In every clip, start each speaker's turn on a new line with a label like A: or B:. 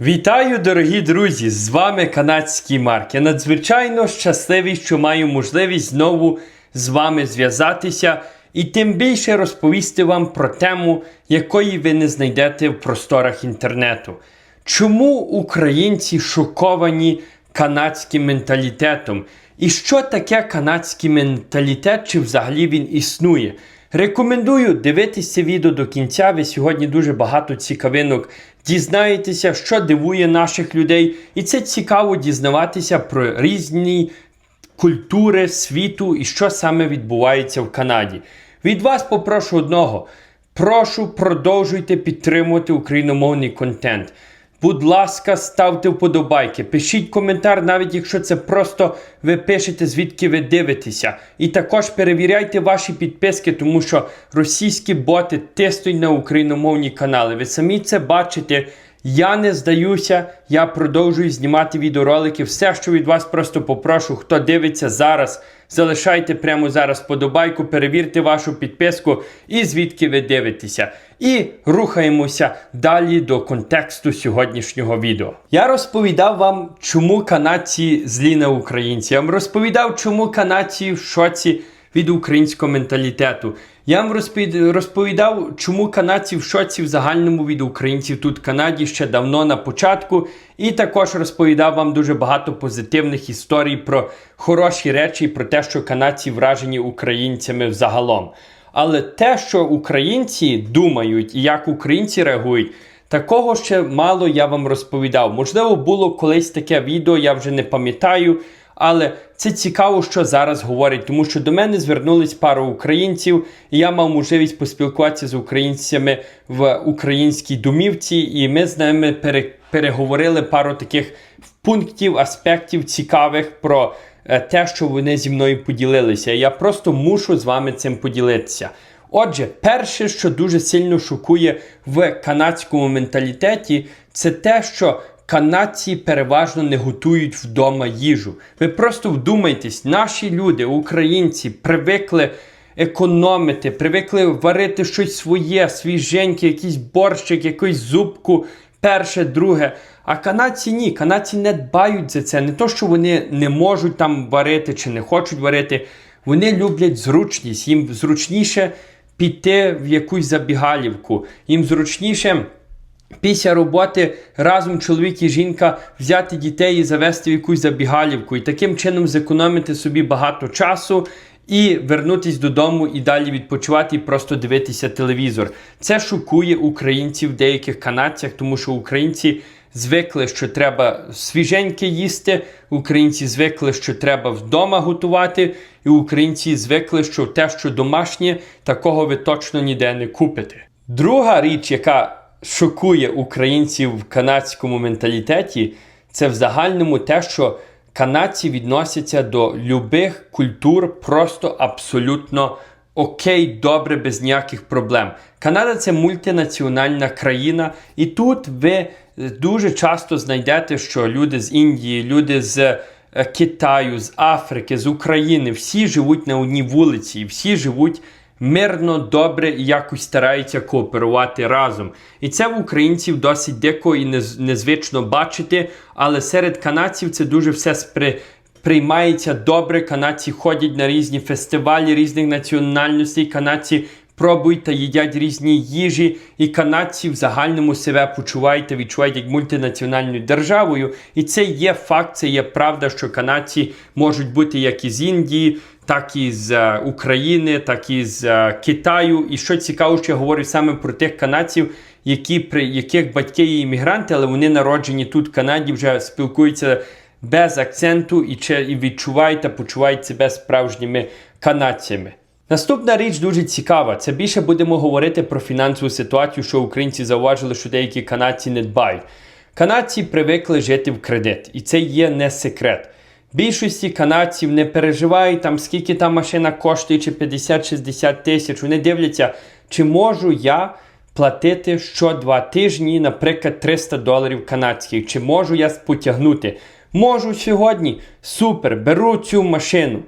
A: Вітаю, дорогі друзі! З вами канадський Марк. Я надзвичайно щасливий, що маю можливість знову з вами зв'язатися і тим більше розповісти вам про тему, якої ви не знайдете в просторах інтернету. Чому українці шоковані канадським менталітетом? І що таке канадський менталітет, чи взагалі він існує? Рекомендую дивитися відео до кінця. Ви сьогодні дуже багато цікавинок дізнаєтеся, що дивує наших людей, і це цікаво дізнаватися про різні культури світу і що саме відбувається в Канаді. Від вас попрошу одного. Прошу продовжуйте підтримувати україномовний контент. Будь ласка, ставте вподобайки, пишіть коментар, навіть якщо це просто ви пишете, звідки ви дивитеся. І також перевіряйте ваші підписки, тому що російські боти тиснуть на україномовні канали. Ви самі це бачите. Я не здаюся, я продовжую знімати відеоролики. Все, що від вас просто попрошу, хто дивиться зараз, залишайте прямо зараз подобайку, перевірте вашу підписку і звідки ви дивитеся. І рухаємося далі до контексту сьогоднішнього відео. Я розповідав вам, чому канадці злі на українців. Я вам розповідав, чому канадці в шоці від українського менталітету. Я вам розповідав, чому канадці в шоці в загальному від українців тут в Канаді ще давно на початку. І також розповідав вам дуже багато позитивних історій про хороші речі, про те, що канадці вражені українцями взагалом. Але те, що українці думають і як українці реагують, такого ще мало я вам розповідав. Можливо, було колись таке відео, я вже не пам'ятаю. Але це цікаво, що зараз говорять, тому що до мене звернулись пару українців, і я мав можливість поспілкуватися з українцями в українській домівці, і ми з ними пере, переговорили пару таких пунктів, аспектів цікавих про е, те, що вони зі мною поділилися. Я просто мушу з вами цим поділитися. Отже, перше, що дуже сильно шокує в канадському менталітеті, це те, що канадці переважно не готують вдома їжу. Ви просто вдумайтесь, наші люди, українці, привикли економити, привикли варити щось своє, свіженьке, якийсь борщик, якусь зубку, перше, друге. А канадці ні, канадці не дбають за це. Не то, що вони не можуть там варити чи не хочуть варити. Вони люблять зручність. Їм зручніше піти в якусь забігалівку. Їм зручніше. Після роботи разом чоловік і жінка взяти дітей і завести в якусь забігалівку, і таким чином зекономити собі багато часу і вернутись додому і далі відпочивати і просто дивитися телевізор. Це шокує українців, в деяких канадцях, тому що українці звикли, що треба свіженьке їсти. Українці звикли, що треба вдома готувати, і українці звикли, що те, що домашнє, такого ви точно ніде не купите. Друга річ, яка шокує українців в канадському менталітеті, це в загальному те, що канадці відносяться до любих культур просто абсолютно окей, добре, без ніяких проблем. Канада це мультинаціональна країна, і тут ви дуже часто знайдете, що люди з Індії, люди з е, Китаю, з Африки, з України, всі живуть на одній вулиці, і всі живуть мирно, добре і якось стараються кооперувати разом. І це в українців досить дико і незвично бачити, але серед канадців це дуже все спри... приймається добре. Канадці ходять на різні фестивалі різних національностей. Канадці пробують та їдять різні їжі, і канадці в загальному себе почувають та відчувають як мультинаціональною державою. І це є факт, це є правда, що канадці можуть бути як із Індії, так і з е, України, так і з е, Китаю. І що цікаво, що я говорю саме про тих канадців, які при яких батьки є іммігранти, але вони народжені тут в Канаді, вже спілкуються без акценту і, і відчувають та почувають себе справжніми канадцями. Наступна річ дуже цікава. Це більше будемо говорити про фінансову ситуацію, що українці зауважили, що деякі канадці не дбають. Канадці привикли жити в кредит, і це є не секрет. Більшості канадців не переживають там, скільки та машина коштує, чи 50-60 тисяч. Вони дивляться, чи можу я платити що два тижні, наприклад, 300 доларів канадських, чи можу я потягнути. Можу сьогодні. Супер, беру цю машину.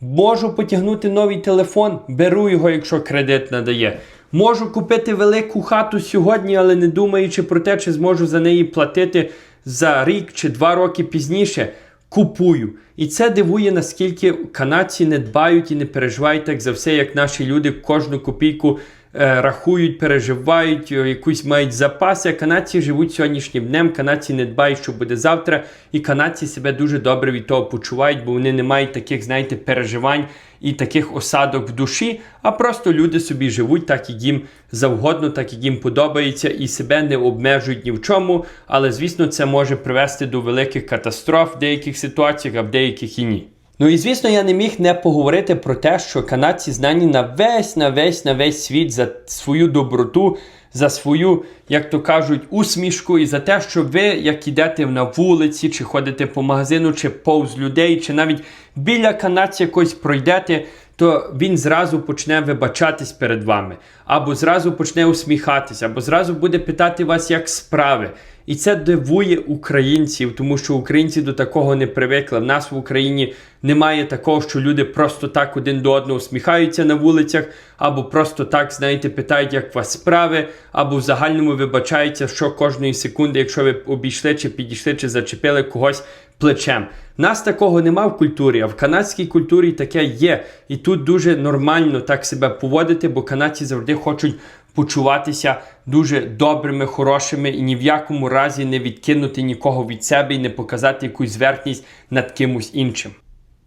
A: Можу потягнути новий телефон, беру його, якщо кредит надає. Можу купити велику хату сьогодні, але не думаючи про те, чи зможу за неї платити за рік чи два роки пізніше. Купую. І це дивує, наскільки канадці не дбають і не переживають так за все, як наші люди кожну копійку рахують, переживають, е, якусь мають запаси. А канадці живуть сьогоднішнім днем, канадці не дбають, що буде завтра, і канадці себе дуже добре від того почувають, бо вони не мають таких, знаєте, переживань і таких осадок в душі, а просто люди собі живуть так, як їм завгодно, так як їм подобається, і себе не обмежують ні в чому. Але звісно, це може привести до великих катастроф в деяких ситуаціях, а в деяких і ні. Ну і звісно, я не міг не поговорити про те, що канадці знані на весь, на весь, на весь світ за свою доброту, за свою, як то кажуть, усмішку, і за те, що ви, як ідете на вулиці, чи ходите по магазину, чи повз людей, чи навіть біля канадця якось пройдете, то він зразу почне вибачатись перед вами, або зразу почне усміхатись, або зразу буде питати вас, як справи. І це дивує українців, тому що українці до такого не привикли. В нас в Україні немає такого, що люди просто так один до одного усміхаються на вулицях, або просто так, знаєте, питають, як у вас справи, або в загальному вибачаються, що кожної секунди, якщо ви обійшли, чи підійшли, чи зачепили когось плечем. Нас такого нема в культурі, а в канадській культурі таке є. І тут дуже нормально так себе поводити, бо канадці завжди хочуть почуватися дуже добрими, хорошими і ні в якому разі не відкинути нікого від себе і не показати якусь зверхність над кимось іншим.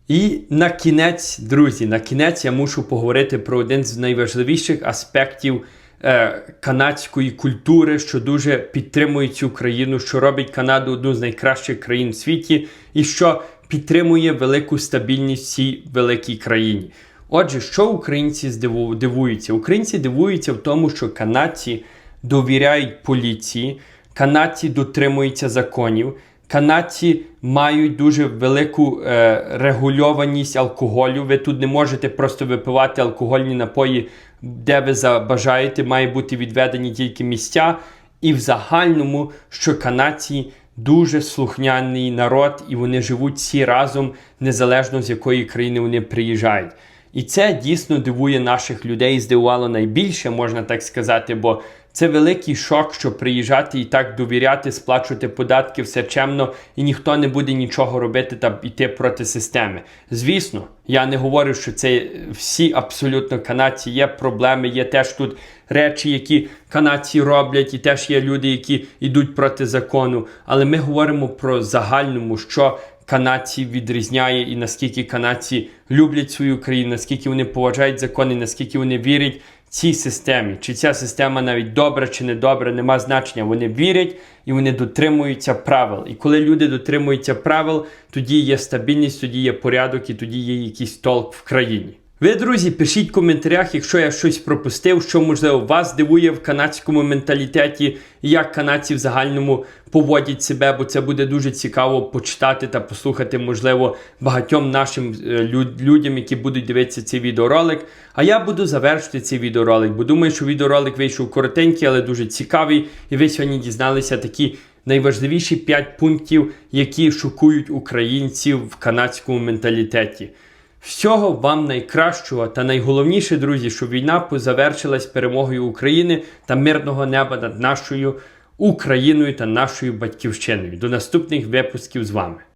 A: І на кінець, друзі, на кінець я мушу поговорити про один з найважливіших аспектів е, канадської культури, що дуже підтримує цю країну, що робить Канаду одну з найкращих країн в світі, і що підтримує велику стабільність в цій великій країні. Отже, що українці дивуються? Українці дивуються в тому, що канадці довіряють поліції, канадці дотримуються законів, канадці мають дуже велику е, регульованість алкоголю. Ви тут не можете просто випивати алкогольні напої, де ви забажаєте, має бути відведені тільки місця. І в загальному, що канадці дуже слухняний народ, і вони живуть всі разом, незалежно з якої країни вони приїжджають. І це дійсно дивує наших людей, здивувало найбільше, можна так сказати, бо це великий шок, що приїжджати і так довіряти, сплачувати податки, все чемно, і ніхто не буде нічого робити та йти проти системи. Звісно, я не говорю, що це всі абсолютно канадці. Є проблеми, є теж тут речі, які канадці роблять, і теж є люди, які йдуть проти закону. Але ми говоримо про загальному, що канадців відрізняє і наскільки канадці люблять свою країну, наскільки вони поважають закони, наскільки вони вірять цій системі. Чи ця система навіть добра чи не добра, нема значення. Вони вірять і вони дотримуються правил. І коли люди дотримуються правил, тоді є стабільність, тоді є порядок і тоді є якийсь толк в країні. Ви, друзі, пишіть в коментарях, якщо я щось пропустив, що можливо вас дивує в канадському менталітеті, як канадці в загальному поводять себе, бо це буде дуже цікаво почитати та послухати, можливо, багатьом нашим е, лю- людям, які будуть дивитися цей відеоролик. А я буду завершити цей відеоролик, бо думаю, що відеоролик вийшов коротенький, але дуже цікавий. І ви сьогодні дізналися такі найважливіші 5 пунктів, які шокують українців в канадському менталітеті. Всього вам найкращого та найголовніше, друзі, щоб війна завершилась перемогою України та мирного неба над нашою Україною та нашою батьківщиною. До наступних випусків з вами.